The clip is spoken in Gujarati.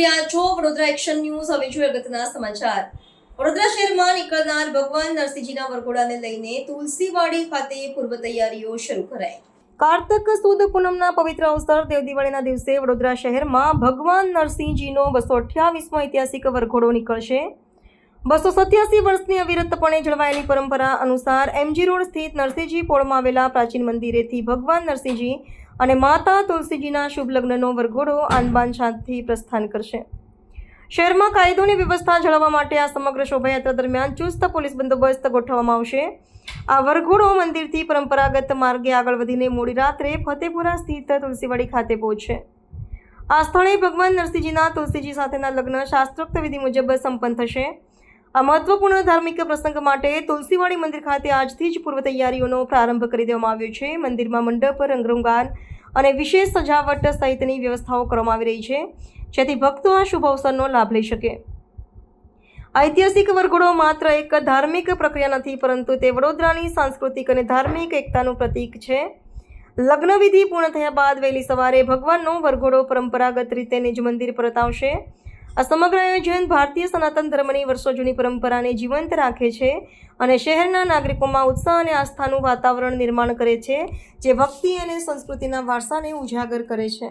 રહ્યા છો વડોદરા એક્શન ન્યૂઝ. હવે જોઈએ અગત્યના સમાચાર. વડોદરા શહેરમાં નીકળનાર ભગવાન નરસિંહજીના વરઘોડાને લઈને તુલસીવાડી ખાતે પૂર્વ તૈયારીઓ શરૂ કરાઈ. કાર્તક સુદ પૂનમના પવિત્ર અવસર દેવ દિવાળીના દિવસે વડોદરા શહેરમાં ભગવાન નરસિંહજીનો બસો અઠ્યાવીસમો ઐતિહાસિક વરઘોડો નીકળશે. બસો સત્યાસી વર્ષની અવિરતપણે જળવાયેલી પરંપરા અનુસાર એમજી રોડ સ્થિત નરસિંહજી પોળમાં આવેલા પ્રાચીન મંદિરેથી ભગવાન નરસિંહજી અને માતા તુલસીજીના શુભ લગ્નનો વરઘોડો આનબાન શાંતિથી પ્રસ્થાન કરશે. શહેરમાં કાયદોની વ્યવસ્થા જાળવવા માટે આ સમગ્ર શોભાયાત્રા દરમિયાન ચુસ્ત પોલીસ બંદોબસ્ત ગોઠવવામાં આવશે. આ વરઘોડો મંદિરથી પરંપરાગત માર્ગે આગળ વધીને મોડી રાત્રે ફતેપુરા સ્થિત તુલસીવાડી ખાતે પહોંચશે. આ સ્થળે ભગવાન નરસિંહજીના તુલસીજી સાથેના લગ્ન શાસ્ત્રોક્ત વિધિ મુજબ સંપન્ન થશે. આ મહત્વપૂર્ણ ધાર્મિક પ્રસંગ માટે તુલસીવાડી મંદિર ખાતે આજથી જ પૂર્વ તૈયારીઓનો પ્રારંભ કરી દેવામાં આવ્યો છે. મંદિરમાં મંડપ, રંગરંગાન અને વિશેષ સજાવટ સહિતની વ્યવસ્થાઓ કરવામાં આવી રહી છે, જેથી ભક્તો આ શુભ અવસરનો લાભ લઈ શકે. ઐતિહાસિક વરઘોડો માત્ર એક ધાર્મિક પ્રક્રિયા નથી, પરંતુ તે વડોદરાની સાંસ્કૃતિક અને ધાર્મિક એકતાનું પ્રતીક છે. લગ્નવિધિ પૂર્ણ થયા બાદ વહેલી સવારે ભગવાનનો વરઘોડો પરંપરાગત રીતે નિજ મંદિર પરત આવશે આ સમગ્ર આયોજન ભારતીય સનાતન ધર્મની વર્ષો જૂની પરંપરાને જીવંત રાખે છે અને શહેરના નાગરિકોમાં ઉત્સાહ અને આસ્થાનું વાતાવરણ નિર્માણ કરે છે, જે ભક્તિ અને સંસ્કૃતિના વારસાને ઉજાગર કરે છે.